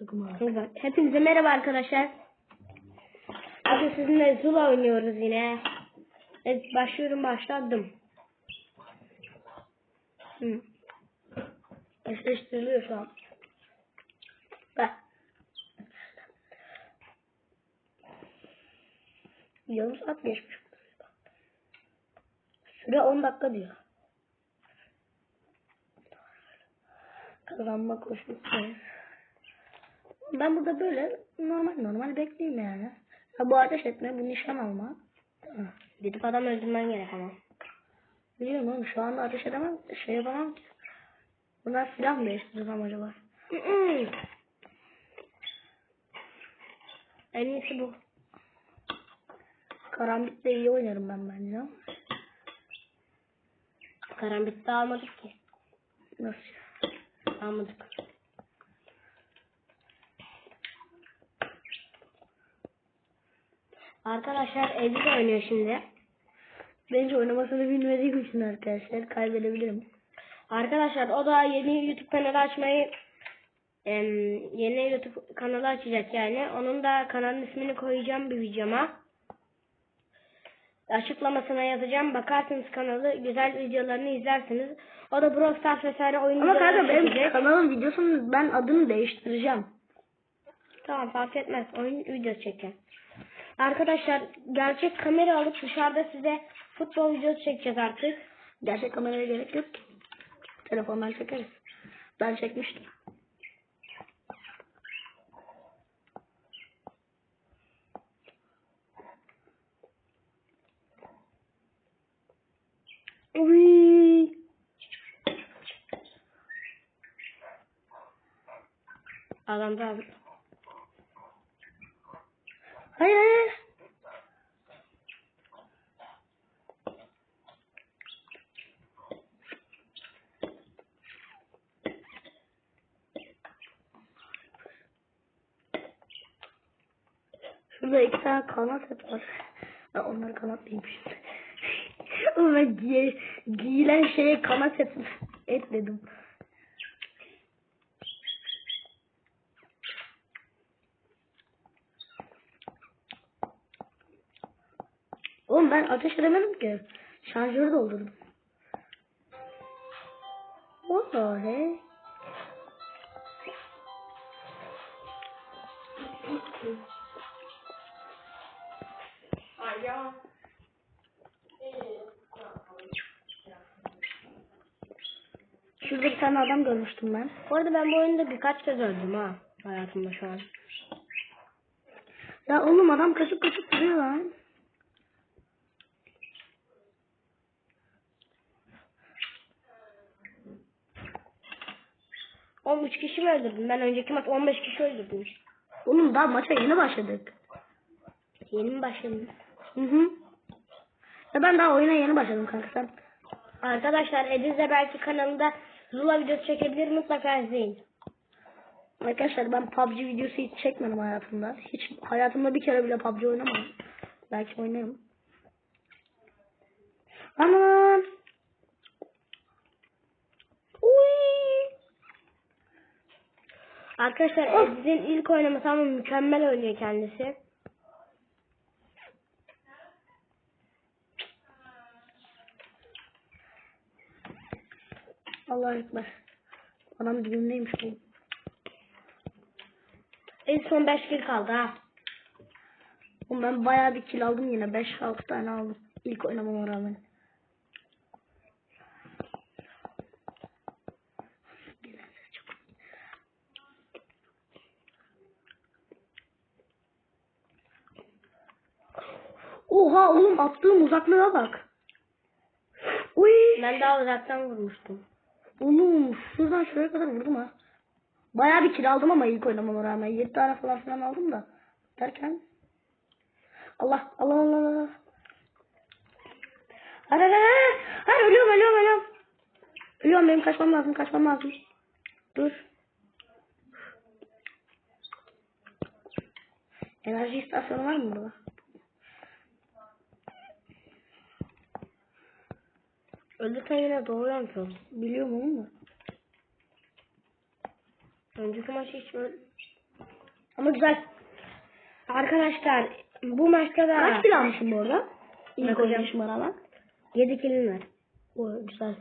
Evet, Hepinize merhaba arkadaşlar. Bugün sizinle Zula oynuyoruz yine. Evet başlıyorum başladım. Hı. Eşleştiriliyor şu an. Yarım saat geçmiş. Süre 10 dakika diyor. Kazanma koşusu. Ben burada böyle normal normal bekleyeyim yani. Ha, bu ateş etme, bu nişan alma. Tamam. Gidip adam öldürmen gerek ama. Biliyorum oğlum şu anda ateş edemem, şey yapamam ki. Bunlar silah mı değiştireceğim acaba? en iyisi bu. Karambit'te iyi oynarım ben bence. Karambit'te almadık ki. Nasıl? Almadık. Arkadaşlar Edith oynuyor şimdi. Bence oynamasını bilmediğim için arkadaşlar kaybedebilirim. Arkadaşlar o da yeni YouTube kanalı açmayı yeni YouTube kanalı açacak yani. Onun da kanalın ismini koyacağım bir videoma. Açıklamasına yazacağım. Bakarsınız kanalı. Güzel videolarını izlersiniz. O da Brawl Stars vesaire oyun Ama kanka benim çekecek. kanalın videosunu ben adını değiştireceğim. Tamam fark etmez. Oyun videosu çekeceğim. Arkadaşlar gerçek kamera alıp dışarıda size futbol videosu çekeceğiz artık. Gerçek kameraya gerek yok. Telefondan çekeriz. Ben çekmiştim. Uy. Adam da abi. Hayır hayır. Şurada iki tane kanat var. Ben onları kanat değilmiş. Ama giyilen şeye kanat et, et dedim. Oğlum ben ateş edemedim ki. Şarjörü doldurdum. The heck? Şurada bir tane adam görmüştüm ben. Bu arada ben bu oyunda birkaç kez öldüm ha. Hayatımda şu an. Ya oğlum adam kaçıp kaçıp duruyor lan. On üç kişi mi öldürdüm? Ben önceki maç 15 kişi öldürdüm. Oğlum daha maça yeni başladık. Yeni mi başladım? Hı hı. Ya ben daha oyuna yeni başladım kanka sen. Arkadaşlar Ediz de belki kanalında Zula videosu çekebilir mutlaka izleyin. Arkadaşlar ben PUBG videosu hiç çekmedim hayatımda. Hiç hayatımda bir kere bile PUBG oynamadım. Belki oynarım. Aman. Uy. Arkadaşlar Of. Ediz'in ilk oynaması ama mükemmel oynuyor kendisi. Allah ekber. Adam dibimdeymiş bu. En son 5 kill kaldı ha. Oğlum ben bayağı bir kill aldım yine. 5-6 tane aldım. İlk oynamama rağmen. Oha oğlum attığım uzaklığa bak. Uy. Ben daha uzaktan vurmuştum. Oğlum şuradan şuraya kadar vurdum ha. Bayağı bir kill aldım ama ilk oynamama rağmen. 7 tane falan filan aldım da. Derken. Allah Allah Allah Allah. Hayır hayır hayır. Hayır ölüyorum ölüyorum ölüyorum. Ölüyorum benim kaçmam lazım kaçmam lazım. Dur. Enerji istasyonu var mı burada? Öldürsen yine doğuyor musun? Biliyorum onu da. Önceki maçı hiç böyle Ama güzel. Arkadaşlar bu maçta da Kaç kilo almışsın bu arada? İlk Bakacağım. oynayışıma rağmen. 7 kilin var. O güzel.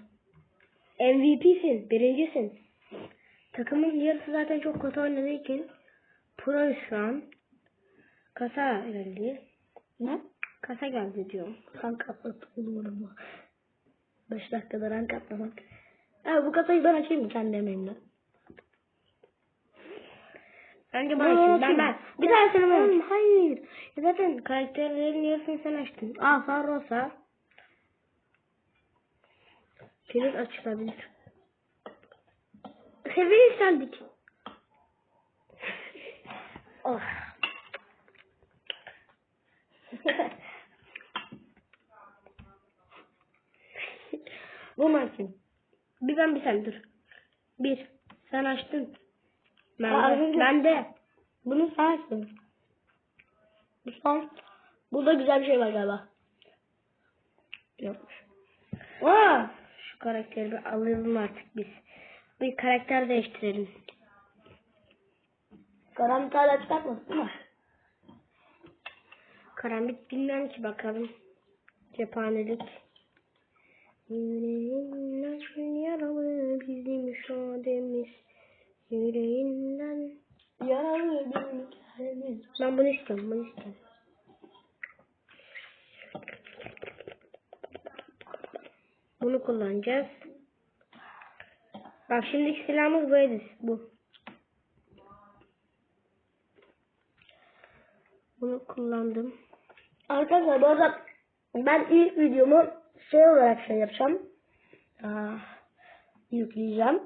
MVP'sin, birincisin. Takımın yarısı zaten çok kötü oynadığı için pro şu an. Kasa geldi. Ne? Kasa geldi diyorum. Rank atlattı olur ama. 5 dakikada rank atlamak. Evet bu kasayı ben açayım mı kendi emeğimle? Bence Ben ben, ben, açayım. ben. Bir tanesini ben Oğlum, açayım. hayır. Ya zaten karakterlerin yarısını sen açtın. Aa Farrosa. Kilit açılabilir. Seviye yükseldik. Oh. Bu maçın. Bir ben bir sen dur. Bir. Sen açtın. Ben Aa, de. Ben de. Bunu sen açtın. Bu son. Burada güzel bir şey var galiba. Yokmuş. Aa, şu karakteri bir alalım artık biz. Bir karakter değiştirelim. Karanlık hala çıkartmadık değil mi? Karambit bilmem ki bakalım. Cephanelik. Yüreğinden yaralı bizim şademiz. Yüreğinden. Yaralı bir hikayemiz. Ben bunu istiyorum, bunu istiyorum. Bunu kullanacağız. Bak şimdiki silahımız bu Edis. Bu. Bunu kullandım. Arkadaşlar bu arada ben ilk videomu şey olarak şey yapacağım. Aa, yükleyeceğim.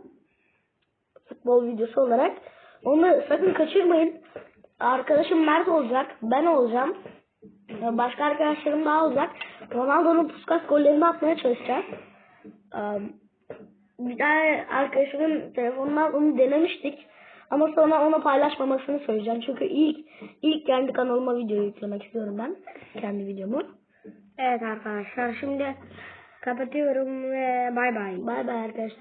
Futbol videosu olarak. Onu sakın kaçırmayın. Arkadaşım Mert olacak. Ben olacağım. Başka arkadaşlarım daha olacak. Ronaldo'nun puskas gollerini atmaya çalışacağız. Bir tane arkadaşımın telefonundan onu denemiştik. Ama sonra onu paylaşmamasını söyleyeceğim. Çünkü ilk ilk kendi kanalıma video yüklemek istiyorum ben. Kendi videomu. Evet arkadaşlar şimdi kapatıyorum ve bay bay. Bay bay arkadaşlar.